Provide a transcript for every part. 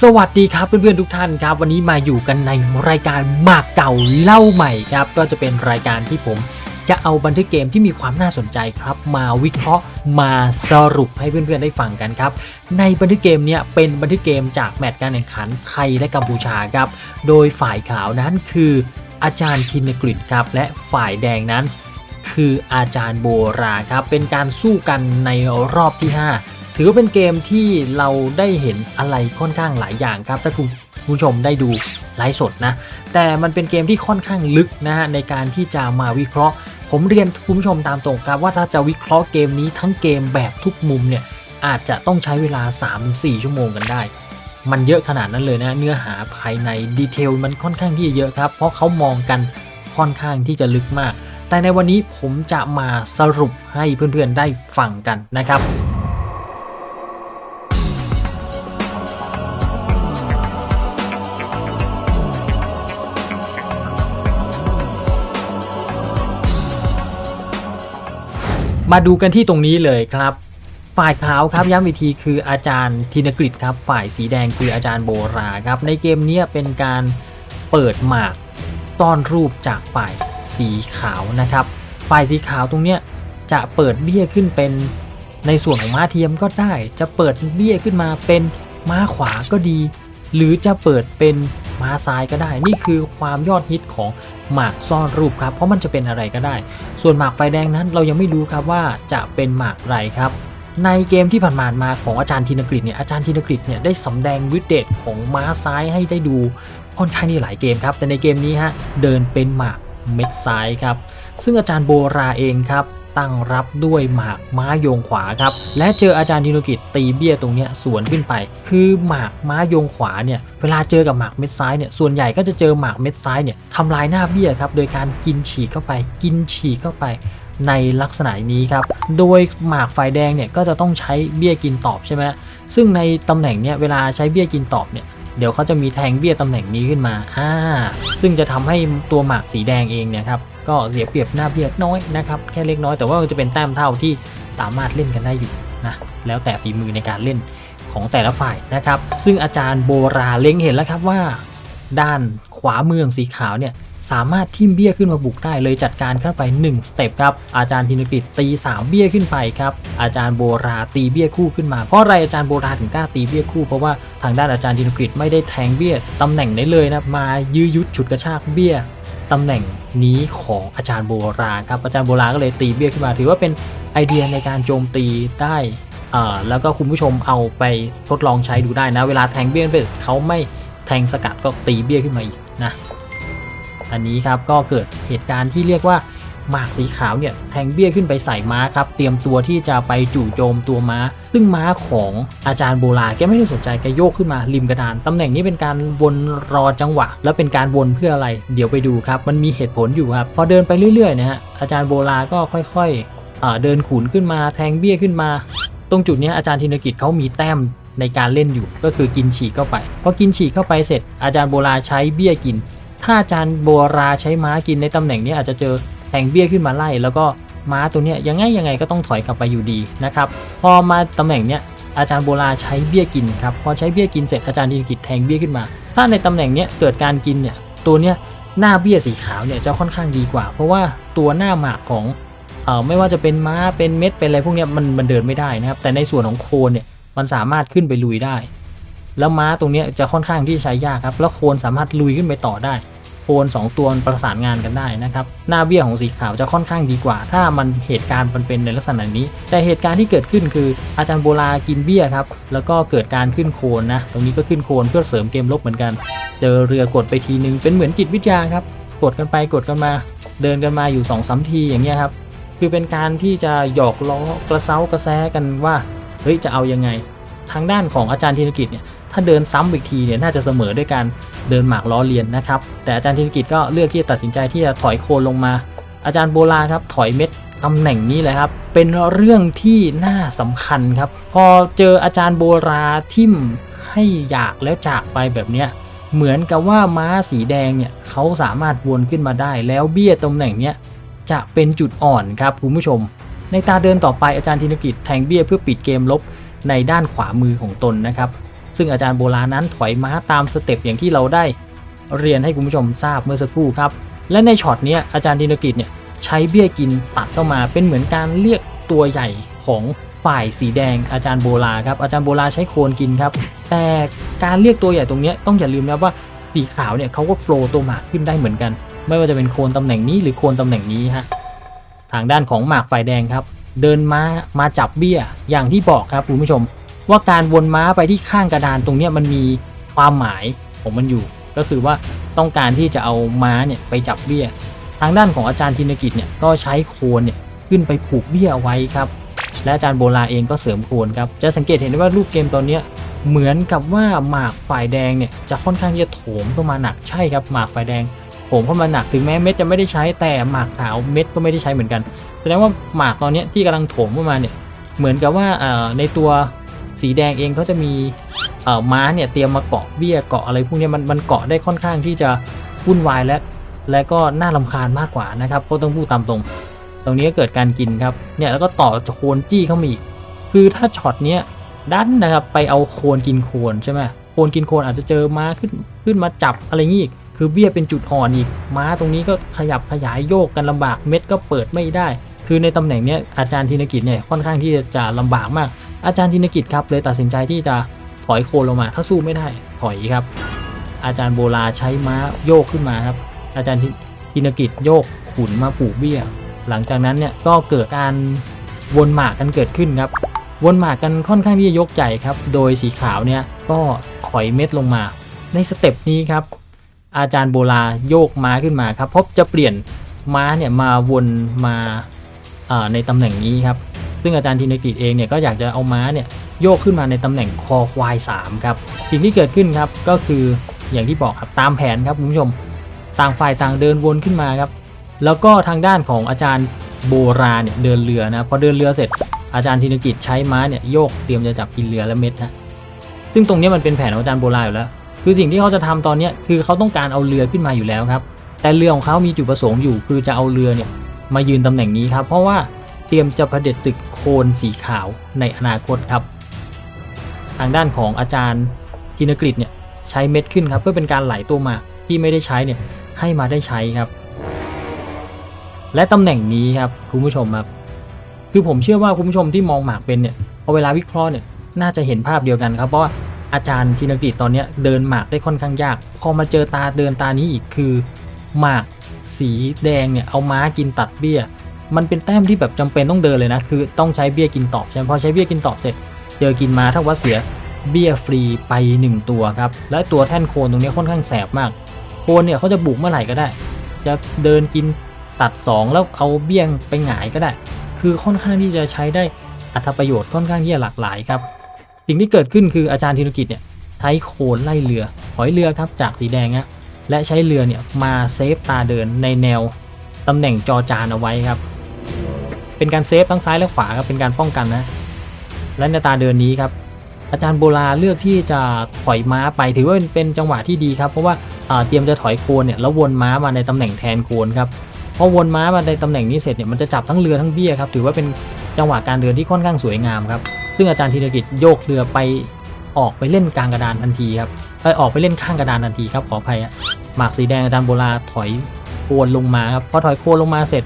สวัสดีครับเพื่อนๆทุกท่านครับ วันนี้มาอยู่กันในรายการหมากเก่าเล่าใหม่ครับ ก็จะเป็นรายการที่ผมจะเอาบันทึกเกมที่มีความน่าสนใจครับ มาวิเคราะห์มาสรุปให้เพื่อนๆได้ฟังกันครับ ในบันทึกเกมเนี้ยเป็นบันทึกเกมจากแมตช์การแข่งขันไทยและกัมพูชาครับ โดยฝ่ายขาวนั้นคืออาจารย์ธินกฤษครับ และฝ่ายแดงนั้น คืออาจารย์โบราครับเป็นการสู้กันในรอบที่ 5 ถือว่าเป็นเกมที่เราได้เห็นอะไรค่อนข้างหลายอย่างครับ ถ้าคุณผู้ชมได้ดูไลฟ์สดนะ แต่มันเป็นเกมที่ค่อนข้างลึกนะฮะในการที่จะมาวิเคราะห์ ผมเรียนคุณผู้ชมตามตรงครับว่าถ้าจะวิเคราะห์เกมนี้ทั้งเกมแบบทุกมุมเนี่ยอาจจะต้องใช้เวลา 3-4 ชั่วโมงกันได้ มันเยอะขนาดนั้นเลยนะเนื้อหาภายในดีเทลมันค่อนข้างที่จะเยอะครับ เพราะเขามองกันค่อนข้างที่จะลึกมาก แต่ในวันนี้ผมจะมาสรุปให้เพื่อนๆได้ฟังกันนะครับ มาดูกันที่ตรงนี้เลยครับ ฝ่ายขาวครับย้ำอีกทีคืออาจารย์ธินกฤษครับ ฝ่ายสีแดงคืออาจารย์โบราครับ ในเกมนี้เป็นการเปิดหมากซ่อนรูปจากฝ่ายสีขาวนะครับ ฝ่ายสีขาวตรงเนี้ยจะเปิดเบี้ยขึ้นเป็นในส่วนของม้าเทียมก็ได้ จะเปิดเบี้ยขึ้นมาเป็นม้าขวาก็ดี หรือจะเปิดเป็น ม้าซ้ายก็ได้ นี่คือความยอดฮิตของหมากซ่อนรูปครับ เพราะมันจะเป็นอะไรก็ได้ ส่วนหมากไฟแดงนั้นเรายังไม่รู้ครับว่าจะเป็นหมากไรครับ ในเกมที่ผ่านๆมาของอาจารย์ธินกฤษเนี่ยอาจารย์ธินกฤษเนี่ยได้สำแดงวิดเดตของม้าซ้ายให้ได้ดูค่อนข้างที่หลายเกมครับ แต่ในเกมนี้ฮะเดินเป็นหมากเม็ดซ้ายครับ ซึ่งอาจารย์โบราเองครับ ตั้งรับด้วยหมากม้าโยงขวาครับและเจออาจารย์ธินกฤษตีเบี้ยตรงเนี้ยสวนขึ้นไป คือหมากม้าโยงขวาเนี่ยเวลาเจอกับหมากเม็ดซ้ายเนี่ยส่วนใหญ่ก็จะเจอหมากเม็ดซ้ายเนี่ยทำลายหน้าเบี้ยครับโดยการกินฉีกเข้าไปกินฉีกเข้าไปในลักษณะนี้ครับ โดยหมากฝ่ายแดงเนี่ยก็จะต้องใช้เบี้ยกินตอบใช่ไหมซึ่งในตำแหน่งเนี่ยเวลาใช้เบี้ยกินตอบเนี่ยเดี๋ยวเขาจะมีแทงเบี้ยตำแหน่งนี้ขึ้นมาอ่าซึ่งจะทำให้ตัวหมากสีแดงเองเนี่ยครับ ก็เสียเปรียบหน้าเบี้ยน้อยนะครับแค่เล็กน้อยแต่ว่าจะเป็นแต้มเท่าที่สามารถเล่นกันได้อยู่นะแล้วแต่ฝีมือในการเล่นของแต่ละฝ่ายนะครับ ซึ่งอาจารย์โบราเล็งเห็นแล้วครับว่า ด้านขวาเมืองสีขาวเนี่ยสามารถทิมเบี้ยขึ้นมาบุกได้เลยจัดการเข้าไป1สเต็ปครับอาจารย์ธินกฤษตี 3 เบี้ยขึ้นไปครับอาจารย์โบราตีเบี้ยคู่ขึ้นมาเพราะอะไรอาจารย์โบราถึงกล้าตีเบี้ยคู่เพราะว่าทางด้านอาจารย์ธินกฤษไม่ได้แทงเบี้ยตำแหน่งไหนเลยนะมายื้อยุดฉุดกระชากเบี้ย ตำแหน่งนี้ของอาจารย์โบราณครับอาจารย์โบราณก็เลยตีเบี้ยขึ้นมา ถือว่าเป็นไอเดียในการโจมตีได้แล้วก็คุณผู้ชมเอาไปทดลองใช้ดูได้นะ เวลาแทงเบี้ยไปเขาไม่แทงสกัดก็ตีเบี้ยขึ้นมาอีกนะอันนี้ครับก็เกิดเหตุการณ์ที่เรียกว่า หมากสีขาวเนี่ยแทงเบี้ยขึ้นไปใส่ม้าครับ เตรียมตัวที่จะไปจู่โจมตัวม้า ซึ่งม้าของอาจารย์โบราแกไม่ได้สนใจแกโยกขึ้นมาริมกระดาน ตำแหน่งนี้เป็นการวนรอจังหวะ แล้วเป็นการวนเพื่ออะไร เดี๋ยวไปดูครับ มันมีเหตุผลอยู่ครับ พอเดินไปเรื่อยๆนะฮะอาจารย์โบราก็ค่อยๆเดินขุนขึ้นมาแทงเบี้ยขึ้นมา ตรงจุดนี้อาจารย์ธินกิจเขามีแต้มในการเล่นอยู่ก็คือกินฉีกเข้าไปพอกินฉีกเข้าไปเสร็จ อาจารย์โบราใช้เบี้ยกิน ถ้าอาจารย์โบราใช้ม้ากินในตำแหน่งนี้อาจจะเจอ แทงเบี้ยขึ้นมาไล่ แล้วก็ม้าตัวเนี้ยยังไงยังไงก็ต้องถอยกลับไปอยู่ดีนะครับพอมาตำแหน่งเนี้ยอาจารย์โบราใช้เบี้ยกินครับพอใช้เบี้ยกินเสร็จอาจารย์ดินกิจแทงเบี้ยขึ้นมา ถ้าในตำแหน่งเนี้ยเกิดการกินเนี่ยตัวเนี้ยหน้าเบี้ยสีขาวเนี่ยจะค่อนข้างดีกว่า เพราะว่าตัวหน้าหมากของเอ่อไม่ว่าจะเป็นม้าเป็นเม็ดเป็นอะไรพวกเนี้ยมันมันเดินไม่ได้นะครับแต่ในส่วนของโคนเนี่ยมันสามารถขึ้นไปลุยได้ แล้วม้าตรงเนี้ยจะค่อนข้างที่ใช้ยากครับแล้วโคนสามารถลุยขึ้นไปต่อได้ โคนสองตัวประสานงานกันได้นะครับ หน้าเบี้ยของสีขาวจะค่อนข้างดีกว่า ถ้ามันเหตุการณ์มันเป็นในลักษณะนี้ แต่เหตุการณ์ที่เกิดขึ้นคืออาจารย์โบรากินเบี้ยครับ แล้วก็เกิดการขึ้นโคนนะ ตรงนี้ก็ขึ้นโคนเพื่อเสริมเกมลบเหมือนกัน เจอเรือกดไปทีนึง เป็นเหมือนจิตวิทยาครับ กดกันไปกดกันมา เดินกันมาอยู่2อสามทีอย่างเงี้ยครับ คือเป็นการที่จะหยอกล้อกระเซ้ากระแซกันว่า เฮ้ยจะเอายังไง ทางด้านของอาจารย์ธินกิจเนี่ย ถ้าเดินซ้ำอีกทีเนี่ยน่าจะเสมอด้วยการเดินหมากล้อเลียนนะครับ แต่อาจารย์ธินกิจก็เลือกที่จะตัดสินใจที่จะถอยโคนลงมา อาจารย์โบราครับถอยเม็ดตำแหน่งนี้เลยครับ เป็นเรื่องที่น่าสำคัญครับ พอเจออาจารย์โบราทิมให้อยากแล้วจากไปแบบเนี้ยเหมือนกับว่าม้าสีแดงเนี่ยเขาสามารถวนขึ้นมาได้ แล้วเบี้ยตำแหน่งเนี้ยจะเป็นจุดอ่อนครับคุณผู้ชม ในตาเดินต่อไปอาจารย์ธินกิจแทงเบี้ยเพื่อปิดเกมลบในด้านขวามือของตนนะครับ ซึ่งอาจารย์โบราณนั้นถอยม้าตามสเต็ปอย่างที่เราได้เรียนให้คุณผู้ชมทราบเมื่อสักครู่ครับ และในช็อตนี้อาจารย์ดินกิจเนี่ยใช้เบี้ยกินตัดเข้ามาเป็นเหมือนการเรียกตัวใหญ่ของฝ่ายสีแดงอาจารย์โบราครับอาจารย์โบราใช้โคนกินครับ แต่การเรียกตัวใหญ่ตรงนี้ต้องอย่าลืมนะว่าสีขาวเนี่ยเขาก็โฟล์ตัวหมากขึ้นได้เหมือนกัน ไม่ว่าจะเป็นโคนตำแหน่งนี้หรือโคนตำแหน่งนี้ฮะทางด้านของหมากฝ่ายแดงครับ เดินม้ามาจับเบี้ยอย่างที่บอกครับคุณผู้ชม ว่าการวนม้าไปที่ข้างกระดานตรงนี้มันมีความหมายของมันอยู่ ก็คือว่าต้องการที่จะเอาม้าเนี่ยไปจับเบี้ย ทางด้านของอาจารย์ธินกิจเนี่ยก็ใช้โคนเนี่ยขึ้นไปผูกเบี้ยเอาไว้ครับ และอาจารย์โบราเองก็เสริมโคนครับ จะสังเกตเห็นได้ว่ารูปเกมตอนเนี้ยเหมือนกับว่าหมากฝ่ายแดงเนี่ยจะค่อนข้างที่จะโถมเข้ามาหนักใช่ครับหมากฝ่ายแดงโถมเข้ามาหนักถึงแม้เม็ดจะไม่ได้ใช้แต่หมากขาวเม็ดก็ไม่ได้ใช้เหมือนกัน แสดงว่าหมากตอนนี้ที่กำลังโถมเข้ามาเนี่ยเหมือนกับว่าในตัว สีแดงเองเขาจะมีเอ่อม้าเนี่ยเตรียมมาเกาะเบี้ยเกาะอะไรพวกนี้มันมันเกาะได้ค่อนข้างที่จะวุ่นวายและและก็น่าลำคาญมากกว่านะครับเพราะต้องพูดตามตรง ตรงนี้ก็เกิดการกินครับเนี่ยแล้วก็ต่อโคนจี้เข้ามาอีก คือถ้าช็อตเนี้ยดันนะครับไปเอาโคนกินโคนใช่ไหมโคนกินโคนอาจจะเจอม้าขึ้นขึ้นมาจับอะไรงี้อีกคือเบี้ยเป็นจุดอ่อนอีก ม้าตรงนี้ก็ขยับขยายโยกกันลำบากเม็ดก็เปิดไม่ได้ คือในตำแหน่งเนี้ยอาจารย์ธินกิจเนี่ยค่อนข้างที่จะลำบากมาก อาจารย์ธินกิจครับเลยตัดสินใจที่จะถอยโคนลงมา ถ้าสู้ไม่ได้ถอยครับ อาจารย์โบราใช้ม้าโยกขึ้นมาครับ อาจารย์ธินกิจโยกขุนมาปลูกเบี้ย หลังจากนั้นเนี่ยก็เกิดการวนหมากกันเกิดขึ้นครับ วนหมากกันค่อนข้างที่จะยกใหญ่ครับ โดยสีขาวเนี่ยก็ถอยเม็ดลงมา ในสเต็ปนี้ครับ อาจารย์โบราโยกม้าขึ้นมาครับเพราะจะเปลี่ยนม้าเนี่ยมาวนมาในตำแหน่งนี้ครับ ซึ่งอาจารย์ธินกิจเองเนี่ยก็อยากจะเอาม้าเนี่ยโยกขึ้นมาในตำแหน่งคอควาย3ครับสิ่งที่เกิดขึ้นครับก็คืออย่างที่บอกครับตามแผนครับคุณผู้ชมต่างฝ่ายต่างเดินวนขึ้นมาครับ แล้วก็ทางด้านของอาจารย์โบราเนี่ยเดินเรือนะพอเดินเรือเสร็จอาจารย์ธินกิจใช้ม้าเนี่ยโยกเตรียมจะจับกินเรือและเม็ดนะซึ่งตรงนี้มันเป็นแผนของอาจารย์โบราอยู่แล้ว คือสิ่งที่เขาจะทำตอนนี้คือเขาต้องการเอาเรือขึ้นมาอยู่แล้วครับ แต่เรือของเขามีจุดประสงค์อยู่ คือจะเอาเรือเนี่ยมายืนตำแหน่งนี้ครับ เพราะว่า รียมจะเผด็จศึกโคนสีขาวในอนาคตครับ ทางด้านของอาจารย์ธินกฤษเนี่ยใช้เม็ดขึ้นครับ เพื่อเป็นการไหลตัวหมากที่ไม่ได้ใช้เนี่ยให้มาได้ใช้ครับ และตำแหน่งนี้ครับคุณผู้ชมครับคือผมเชื่อว่าคุณผู้ชมที่มองหมากเป็นเนี่ยพอเวลาวิเคราะห์เนี่ยน่าจะเห็นภาพเดียวกันครับเพราะว่าอาจารย์ธินกฤษตอนนี้เดินหมากได้ค่อนข้างยาก พอมาเจอตาเดินตานี้อีกคือหมากสีแดงเนี่ยเอาม้ากินตัดเบี้ย มันเป็นแต้มที่แบบจำเป็นต้องเดินเลยนะ คือต้องใช้เบี้ยกินตอบใช่ไหมพอใช้เบี้ยกินตอบเสร็จ เจอกินมาถ้าว่าเสียเบี้ยฟรีไป 1 ตัวครับ และตัวแท่นโคนตรงนี้ค่อนข้างแสบมาก โคนเนี่ยเขาจะบุกเมื่อไหร่ก็ได้ จะเดินกินตัด 2 แล้วเอาเบี้ยงไปหงายก็ได้ คือค่อนข้างที่จะใช้ได้อัตประโยชน์ค่อนข้างที่จะหลากหลายครับ สิ่งที่เกิดขึ้นคืออาจารย์ธีรกิจเนี่ยใช้โคนไล่เรือถอยเรือครับจากสีแดงนะและใช้เรือเนี่ยมาเซฟตาเดินในแนวตำแหน่งจอจานเอาไว้ครับ เป็นการเซฟทั้งซ้ายและขวาครับเป็นการป้องกันนะ และในตาเดินนี้ครับอาจารย์โบราเลือกที่จะถอยม้าไปถือว่าเป็นจังหวะที่ดีครับ เพราะว่าเตรียมจะถอยโคนเนี่ยแล้ววนม้ามาในตำแหน่งแทนโคนครับพอวนม้ามาในตำแหน่งนี้เสร็จเนี่ยมันจะจับทั้งเรือทั้งเบี้ยครับถือว่าเป็นจังหวะการเดินที่ค่อนข้างสวยงามครับซึ่งอาจารย์ธีรกิจโยกเรือไปออกไปเล่นกลางกระดานทันทีครับเอออกไปเล่นข้างกระดานทันทีครับขออภัยหมากสีแดงอาจารย์โบราถอยโคนลงมาครับพอถอยโคนลงมาเสร็จ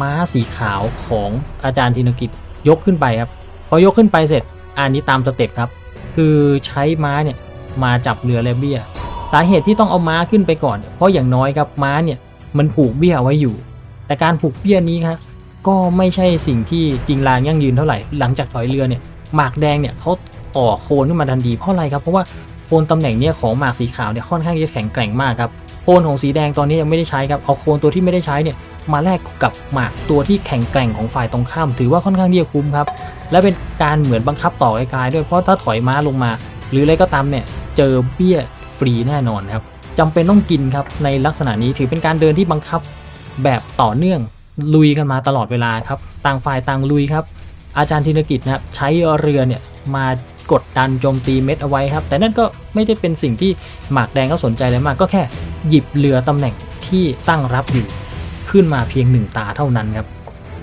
ม้าสีขาวของอาจารย์ธีรกิจยกขึ้นไปครับ พอยกขึ้นไปเสร็จอันนี้ตามสเต็ปครับ คือใช้ม้าเนี่ยมาจับเรือและเบี้ย สาเหตุที่ต้องเอาม้าขึ้นไปก่อนเนี่ยเพราะอย่างน้อยครับม้าเนี่ยมันผูกเบี้ยไว้อยู่ แต่การผูกเบี้ยนี้ครับก็ไม่ใช่สิ่งที่จริงรางยั่งยืนเท่าไหร่ หลังจากถอยเรือเนี่ยหมากแดงเนี่ยเขาต่อโคนขึ้นมาทันทีเพราะอะไรครับ เพราะว่าโคนตำแหน่งเนี่ยของหมากสีขาวเนี่ยค่อนข้างจะแข็งแกร่งมากครับโคนของสีแดงตอนนี้ยังไม่ได้ใช้ครับเอาโคนตัวที่ไม่ได้ใช้เนี่ย มาแลกกับหมากตัวที่แข็งแกร่งของฝ่ายตรงข้าม ถือว่าค่อนข้างที่จะคุ้มครับ และเป็นการเหมือนบังคับต่อไกลๆด้วยเพราะถ้าถอยม้าลงมา หรืออะไรก็ตามเนี่ยเจอเบี้ยฟรีแน่นอนครับจำเป็นต้องกินครับในลักษณะนี้ถือเป็นการเดินที่บังคับแบบต่อเนื่องลุยกันมาตลอดเวลาครับ ต่างฝ่ายต่างลุยครับ อาจารย์ธินกิจนะครับใช้เรือเนี่ยมากดดันโจมตีเม็ดเอาไว้ครับ แต่นั่นก็ไม่ได้เป็นสิ่งที่หมากแดงเขาสนใจเลยมาก ก็แค่หยิบเรือตำแหน่งที่ตั้งรับอยู่ ขึ้นมาเพียงหนึ่งตาเท่านั้นครับ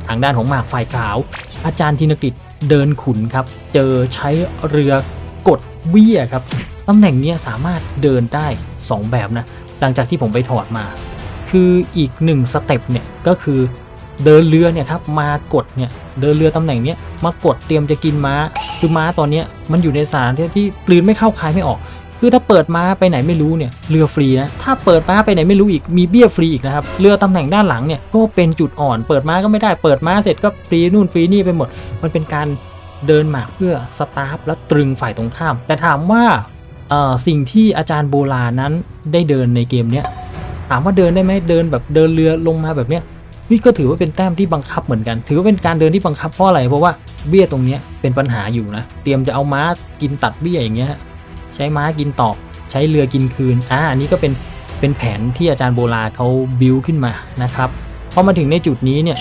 ทางด้านของหมากฝ่ายขาว อาจารย์ธินกิจเดินขุนครับ เจอใช้เรือกดเบี้ยครับตำแหน่งนี้สามารถเดินได้ 2 แบบนะ หลังจากที่ผมไปถอดมา คืออีกหนึ่งสเต็ปเนี่ยก็คือเดินเรือเนี่ยครับมากดเนี่ยเดินเรือตำแหน่งเนี้ยมากดเตรียมจะกินม้า คือม้าตอนเนี้ยมันอยู่ในสถานที่ที่กลืนไม่เข้าคายไม่ออก คือถ้าเปิดม้าไปไหนไม่รู้เนี่ยเรือฟรีนะถ้าเปิดม้าไปไหนไม่รู้อีกมีเบี้ยฟรีอีกนะครับเรือตำแหน่งด้านหลังเนี่ยก็เป็นจุดอ่อน เปิดม้าก็ไม่ได้เปิดม้าเสร็จก็ฟรีนู่นฟรีนี่ไปหมด มันเป็นการเดินหมากเพื่อสตาร์ฟและตรึงฝ่ายตรงข้าม แต่ถามว่าสิ่งที่อาจารย์โบราณนั้นได้เดินในเกมเนี้ยถามว่าเดินได้ไหมเดินแบบเดินเรือลงมาแบบเนี้ยนี่ก็ถือว่าเป็นแต้มที่บังคับเหมือนกัน ถือว่าเป็นการเดินที่บังคับเพราะอะไรเพราะว่าเบี้ยตรงเนี้ยเป็นปัญหาอยู่นะ เตรียมจะเอาม้ากินตัดเบี้ยอย่างเงี้ย ใช้ม้ากินตอก ใช้เรือกินคืนอ่าอันนี้ก็เป็นเป็นแผนที่อาจารย์โบราเขาบิวขึ้นมานะครับพอมาถึงในจุดนี้เนี่ย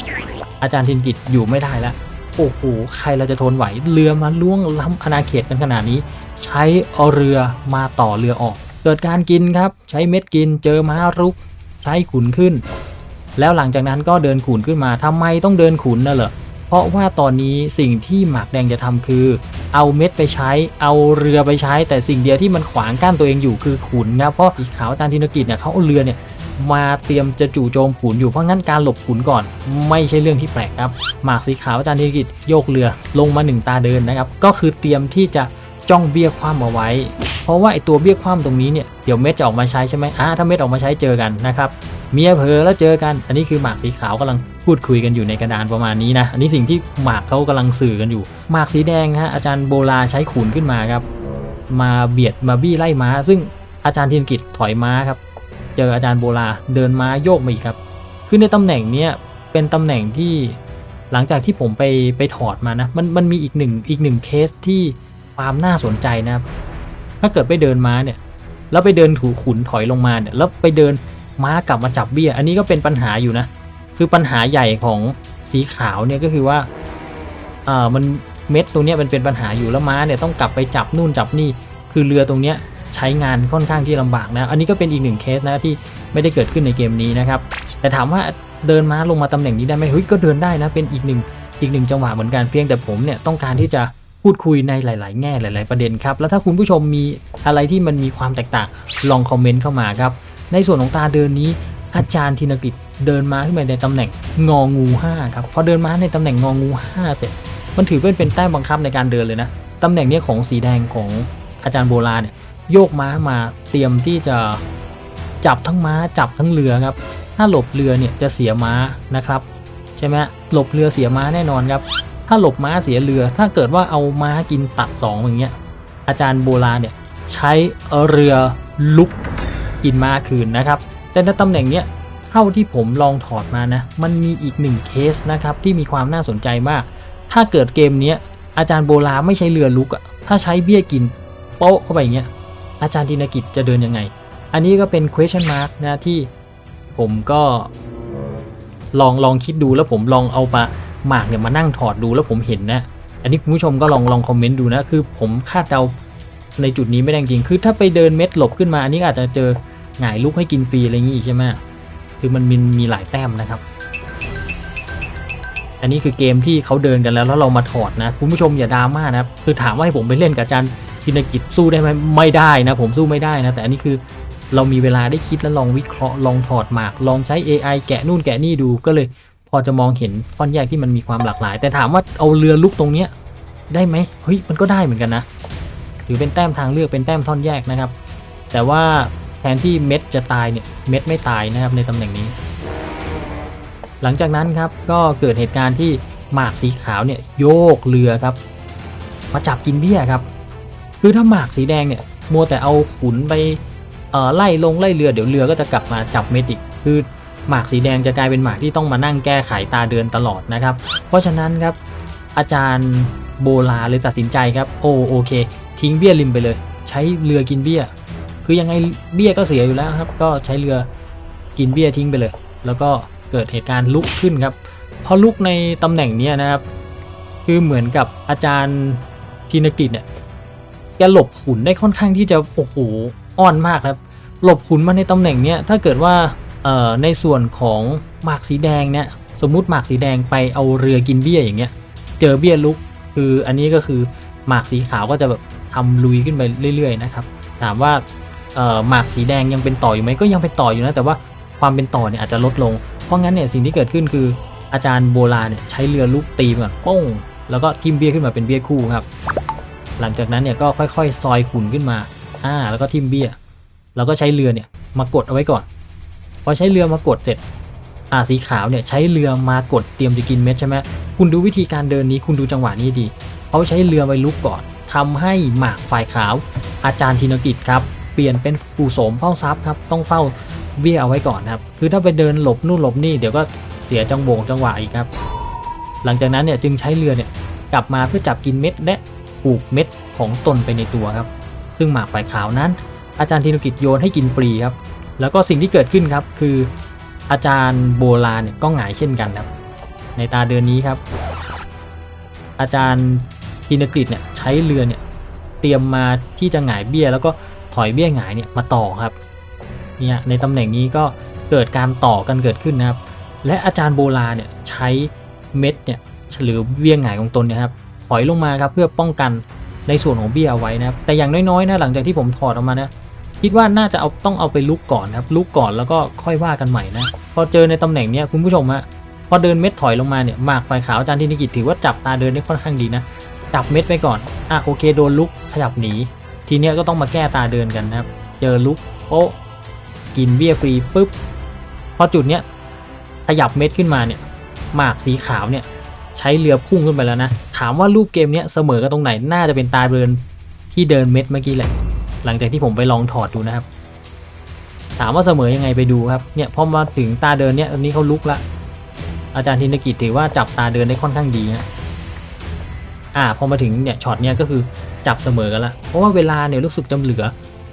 อาจารย์ทินกิจอยู่ไม่ได้แล้วโอ้โหใครเราจะทนไหวเรือมาล่วงล้ำอาณาเขตกันขนาดนี้ ใช้เอาเรือมาต่อเรือออก เกิดการกินครับ ใช้เม็ดกินเจอม้ารุก ใช้ขุนขึ้น แล้วหลังจากนั้นก็เดินขุนขึ้นมาทำไมต้องเดินขุนน่ะเหรอเพราะว่าตอนนี้สิ่งที่หมากแดงจะทำคือ เอาเม็ดไปใช้ เอาเรือไปใช้ แต่สิ่งเดียวที่มันขวางกั้นตัวเองอยู่คือขุนนะเพราะอีขาวอาจารย์ธินกิจเนี่ยเขาเอาเรือเนี่ยมาเตรียมจะจู่โจมขุนอยู่เพราะงั้นการหลบขุนก่อน ไม่ใช่เรื่องที่แปลกครับ หมากสีขาวอาจารย์ธีรกิจโยกเรือลงมาหนึ่งตาเดินนะครับก็คือเตรียมที่จะจ้องเบี้ยคว่ำเอาไว้ เพราะว่าไอตัวเบี้ยคว่ำตรงนี้เนี่ยเดี๋ยวเม็ดจะออกมาใช้ใช่ไหมอ่าถ้าเม็ดออกมาใช้เจอกันนะครับ เมียเผลอแล้วเจอกัน อันนี้คือหมากสีขาวกำลังพูดคุยกันอยู่ในกระดานประมาณนี้นะ อันนี้สิ่งที่หมากเขากำลังสื่อกันอยู่ หมากสีแดงนะฮะอาจารย์โบราใช้ขุนขึ้นมาครับ มาเบียดมาบี้ไล่ม้า ซึ่งอาจารย์ธีรกิจถอยม้าครับ เจออาจารย์โบราเดินม้าโยกมาอีกครับ คือในตำแหน่งเนี้ยเป็นตำแหน่งที่หลังจากที่ผมไปไปถอดมานะ มันมันมีอีกหนึ่งอีกหนึ่งเคสที่ความน่าสนใจนะครับ ถ้าเกิดไปเดินม้าเนี่ยแล้วไปเดินถูขุนถอยลงมาเนี่ยแล้วไปเดิน ม้ากลับมาจับเบี้ย อันนี้ก็เป็นปัญหาอยู่นะ คือปัญหาใหญ่ของสีขาวเนี่ยก็คือว่าเอ่อมันเม็ดตรงนี้มันเป็นปัญหาอยู่แล้วม้าเนี่ยต้องกลับไปจับนู่นจับนี่ คือเรือตรงเนี้ยใช้งานค่อนข้างที่ลำบากนะ อันนี้ก็เป็นอีกหนึ่งเคสนะที่ไม่ได้เกิดขึ้นในเกมนี้นะครับ แต่ถามว่าเดินม้าลงมาตำแหน่งนี้ได้ไหมเฮ้ยก็เดินได้นะ เป็นอีกหนึ่งอีกหนึ่งจังหวะเหมือนกันเพียงแต่ผมเนี่ยต้องการที่จะพูดคุยในหลาย ๆ แง่หลาย ๆ ประเด็นครับ แล้วถ้าคุณผู้ชมมีอะไรที่มันมีความแตกต่างลองคอมเมนต์เข้ามาครับ ในส่วนของตาเดินนี้ อาจารย์ธินกฤษเดินมาขึ้นมาในตำแหน่งงองู5ครับพอเดินมาในตำแหน่งงองู5เสร็จ มันถือเป็นเป็นแต้มบังคับในการเดินเลยนะตำแหน่งนี้ของสีแดงของอาจารย์โบราณเนี่ยโยกม้ามาเตรียมที่จะจับทั้งม้าจับทั้งเรือครับ ถ้าหลบเรือเนี่ยจะเสียม้านะครับ ใช่ไหมหลบเรือเสียม้าแน่นอนครับ ถ้าหลบม้าเสียเรือ ถ้าเกิดว่าเอาม้ากินตัดสองอย่างเงี้ยอาจารย์โบราณเนี่ยใช้เรือลุก กินมาคืนนะครับ แต่ในตำแหน่งเนี้ยเท่าที่ผมลองถอดมานะ มันมีอีกหนึ่งเคสนะครับที่มีความน่าสนใจมาก ถ้าเกิดเกมเนี้ยอาจารย์โบราไม่ใช้เรือลุกอะถ้าใช้เบี้ยกินโป๊ะเข้าไปอย่างเงี้ยอาจารย์ธินกิจจะเดินยังไง อันนี้ก็เป็น question mark นะที่ผมก็ลองลองคิดดูแล้วผมลองเอามาหมากเนี่ยมานั่งถอดดูแล้วผมเห็นนะ อันนี้คุณผู้ชมก็ลองลองคอมเมนต์ดูนะ คือผมคาดเดาในจุดนี้ไม่ได้จริง คือถ้าไปเดินเม็ดหลบขึ้นมา อันนี้อาจจะเจอ หงายลุกให้กินฟรีอะไรอย่างงี้ใช่ไหมคือมันมีมีหลายแต้มนะครับ อันนี้คือเกมที่เขาเดินกันแล้วแล้วเรามาถอดนะคุณผู้ชมอย่าดราม่านะครับคือถามว่าให้ผมไปเล่นกับอาจารย์ธินกิจสู้ได้ไหมไม่ได้นะผมสู้ไม่ได้นะ แต่อันนี้คือเรามีเวลาได้คิดแล้วลองวิเคราะห์ลองถอดหมากลองใช้ AI แกะนู่นแกะนี่ดูก็เลยพอจะมองเห็นท่อนแยกที่มันมีความหลากหลาย แต่ถามว่าเอาเรือลุกตรงเนี้ยได้ไหมเฮ้ยมันก็ได้เหมือนกันนะถือเป็นแต้มทางเลือกเป็นแต้มท่อนแยกนะครับ แต่ว่า แทนที่เม็ดจะตายเนี่ยเม็ดไม่ตายนะครับในตำแหน่งนี้ หลังจากนั้นครับก็เกิดเหตุการณ์ที่หมากสีขาวเนี่ยโยกเรือครับมาจับกินเบี้ยครับคือถ้าหมากสีแดงเนี่ยมัวแต่เอาขุนไปเอ่อไล่ลงไล่เรือเดี๋ยวเรือก็จะกลับมาจับเม็ดอีกคือหมากสีแดงจะกลายเป็นหมากที่ต้องมานั่งแก้ไขตาเดินตลอดนะครับ เพราะฉะนั้นครับอาจารย์โบลาเลยตัดสินใจครับโอโอเค ทิ้งเบี้ยริมไปเลย ใช้เรือกินเบี้ย คือยังไงเบี้ยก็เสียอยู่แล้วครับ ก็ใช้เรือกินเบี้ยทิ้งไปเลย แล้วก็เกิดเหตุการณ์ลุกขึ้นครับพอลุกในตำแหน่งนี้นะครับ คือเหมือนกับอาจารย์ธินกฤษเนี่ยแกหลบขุนได้ค่อนข้างที่จะโอ้โหอ่อนมากครับ หลบขุนมาในตำแหน่งเนี้ยถ้าเกิดว่าเอ่อในส่วนของหมากสีแดงเนี่ยสมมุติหมากสีแดงไปเอาเรือกินเบี้ยอย่างเงี้ย เจอเบี้ยลุก คืออันนี้ก็คือหมากสีขาวก็จะแบบทำลุยขึ้นไปเรื่อย ๆ นะครับ ถามว่า หมากสีแดงยังเป็นต่ออยู่ไหมก็ยังเป็นต่ออยู่นะ แต่ว่าความเป็นต่อเนี่ยอาจจะลดลง เพราะงั้นเนี่ยสิ่งที่เกิดขึ้นคืออาจารย์โบราณเนี่ยใช้เรือลูกตีก่อนโป้งแล้วก็ทิมเบี้ยขึ้นมาเป็นเบี้ยคู่ครับ หลังจากนั้นเนี่ยก็ค่อยๆ ซอยขุนขึ้นมาอ่าแล้วก็ทิมเบี้ยแล้วก็ใช้เรือเนี่ยมากดเอาไว้ก่อนพอใช้เรือมากดเสร็จอ่าสีขาวเนี่ยใช้เรือมากดเตรียมจะกินเม็ดใช่ไหมคุณดูวิธีการเดินนี้คุณดูจังหวะนี้ดีเขาใช้เรือไว้ลุกก่อนทำให้หมากฝ่ายขาว อาจารย์ธินกิจครับ เปลี่ยนเป็นปู่โสมเฝ้าทรัพย์ครับต้องเฝ้าเบี้ยเอาไว้ก่อนครับคือถ้าไปเดินหลบนู่นหลบนี่เดี๋ยวก็เสียจังหวงจังหวะอีกครับ หลังจากนั้นเนี่ยจึงใช้เรือเนี่ยกลับมาเพื่อจับกินเม็ดและปลูกเม็ดของตนไปในตัวครับ ซึ่งหมากฝ่ายขาวนั้น อาจารย์ธินกิจโยนให้กินฟรีครับ แล้วก็สิ่งที่เกิดขึ้นครับคือ อาจารย์โบราณเนี่ยก็หงายเช่นกันครับ ในตาเดือนนี้ครับ อาจารย์ธินกฤษเนี่ยใช้เรือเนี่ยเตรียมมาที่จะหงายเบี้ยแล้วก็ ถอยเบี้ยหงายเนี่ยมาต่อครับเนี่ยในตำแหน่งนี้ก็เกิดการต่อกันเกิดขึ้นนะครับ และอาจารย์โบราเนี่ยใช้เม็ดเนี่ยหรือเบี้ยหงายของตนเนี่ยครับถอยลงมาครับเพื่อป้องกันในส่วนของเบี้ยเอาไว้นะครับ แต่อย่างน้อยๆนะหลังจากที่ผมถอดออกมานะคิดว่าน่าจะเอาต้องเอาไปลุกก่อนนะครับลุกก่อนแล้วก็ค่อยว่ากันใหม่นะพอเจอในตำแหน่งเนี้ยคุณผู้ชมฮะพอเดินเม็ดถอยลงมาเนี่ยหมากไฟขาวอาจารย์ธินกิจถือว่าจับตาเดินได้ค่อนข้างดีนะจับเม็ดไปก่อนอะโอเคโดนลุกขยับหนี ทีเนี้ยก็ต้องมาแก้ตาเดินกันนะครับ เจอลุกโป๊ะกินเบี้ยฟรีปุ๊บพอจุดเนี้ยขยับเม็ดขึ้นมาเนี่ยหมากสีขาวเนี่ยใช้เรือพุ่งขึ้นไปแล้วนะ ถามว่ารูปเกมเนี้ยเสมอกันตรงไหนน่าจะเป็นตาเดินที่เดินเม็ดเมื่อกี้แหละ หลังจากที่ผมไปลองถอดดูนะครับ ถามว่าเสมอยังไงไปดูครับเนี่ยพอมาถึงตาเดินเนี่ยอันนี้เขาลุกละอาจารย์ธินกิจถือว่าจับตาเดินได้ค่อนข้างดีนะอ่าพอมาถึงเนี่ยช็อตเนี่ยก็คือ จับเสมอกันละเพราะว่าเวลาเนี่ยรู้สึกจำเหลือ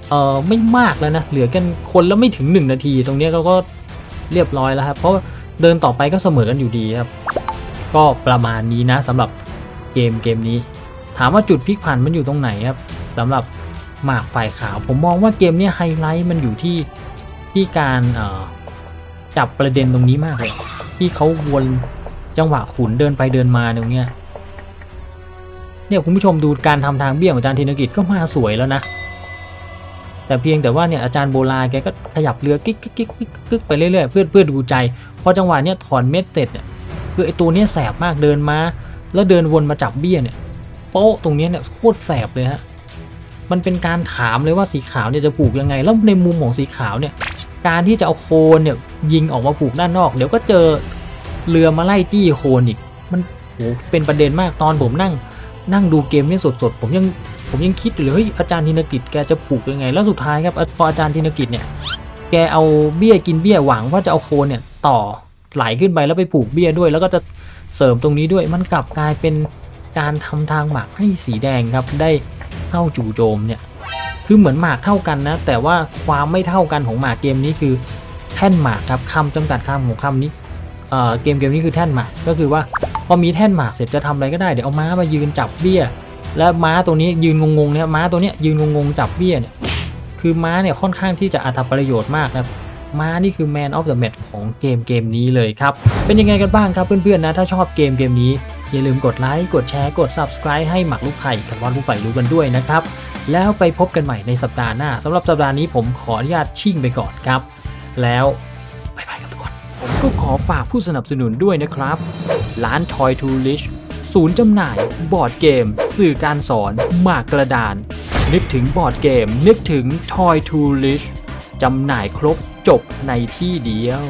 เอ่อไม่มากแล้วนะเหลือกันคนแล้วไม่ถึง 1 นาที ตรงเนี้ยเขาก็เรียบร้อยแล้วครับ เพราะเดินต่อไปก็เสมอกันอยู่ดีครับ ก็ประมาณนี้นะสำหรับเกมเกมนี้ ถามว่าจุดพลิกผันมันอยู่ตรงไหนครับสำหรับหมากฝ่ายขาว ผมมองว่าเกมนี้ไฮไลท์มันอยู่ที่ที่การจับประเด็นตรงนี้มากเลยที่เขาวนจังหวะขุนเดินไปเดินมาตรงเนี้ย เนี่ยคุณผู้ชมดูการทำทางเบี้ยของอาจารย์ธินกิจก็มาสวยแล้วนะ แต่เพียงแต่ว่าเนี่ยอาจารย์โบราณแกก็ขยับเรือกิ๊กกิ๊กกิ๊กกิ๊กกิ๊กไปเรื่อยๆเพื่อเพื่อดูใจ พอจังหวะเนี้ยถอนเม็ดเสร็จเนี่ยคือไอตัวเนี้ยแสบมากเดินมา แล้วเดินวนมาจับเบี้ยเนี่ยโป๊ะตรงเนี้ยเนี่ยโคตรแสบเลยฮะมันเป็นการถามเลยว่าสีขาวเนี่ยจะผูกยังไง แล้วในมุมของสีขาวเนี่ย การที่จะเอาโคนเนี่ยยิงออกมาผูกด้านนอก เดี๋ยวก็เจอเรือมาไล่จี้โคนอีก มันโหเป็นประเด็นมากตอนผมนั่ง นั่งดูเกมเนี่ยสดๆ ผมยังผมยังคิดอยู่เลยเฮ้ยอาจารย์ธินกิจแกจะผูกยังไง แล้วสุดท้ายครับพออาจารย์ธินกิจเนี่ยแกเอาเบี้ยกินเบี้ยหวังว่าจะเอาโคนเนี่ยต่อไหลขึ้นไปแล้วไปผูกเบี้ยด้วย แล้วก็จะเสริมตรงนี้ด้วยมันกลับกลายเป็นการทำทางหมากให้สีแดงครับได้เท่าจู่โจมเนี่ยคือเหมือนหมากเท่ากันนะ แต่ว่าความไม่เท่ากันของหมากเกมนี้คือแท่นหมากครับคำจำกัดคำของคำนี้เเกมเกมนี้คือแท่นหมากก็คือว่า พอมีแท่นหมากเสร็จจะทำอะไรก็ได้เดี๋ยวเอาม้ามายืนจับเบี้ย แล้วม้าตัวนี้ยืนงงๆเนี่ยม้าตัวนี้ยืนงงๆจับเบี้ยเนี่ยคือม้าเนี่ยค่อนข้างที่จะอัตประโยชน์มากนะครับม้านี่คือ Man of the Match ของเกมเกมนี้เลยครับ เป็นยังไงกันบ้างครับเพื่อนๆนะ ถ้าชอบเกมเกมนี้ อย่าลืมกดไลค์ กดแชร์ กด Subscribe ให้หมักลูกไข่กับวันลูกไฟรู้กันด้วยนะครับ แล้วไปพบกันใหม่ในสัปดาห์หน้าสำหรับสัปดาห์นี้ผมขออนุญาตชิ่งไปก่อนครับ แล้วบายบายครับทุกคน ผมก็ขอฝากผู้สนับสนุนด้วยนะครับ ร้าน Toy to Rich ศูนย์จำหน่าย บอร์ดเกม สื่อการสอน หมากกระดาน นึกถึงบอร์ดเกม นึกถึง Toy to Rich จำหน่ายครบจบในที่เดียว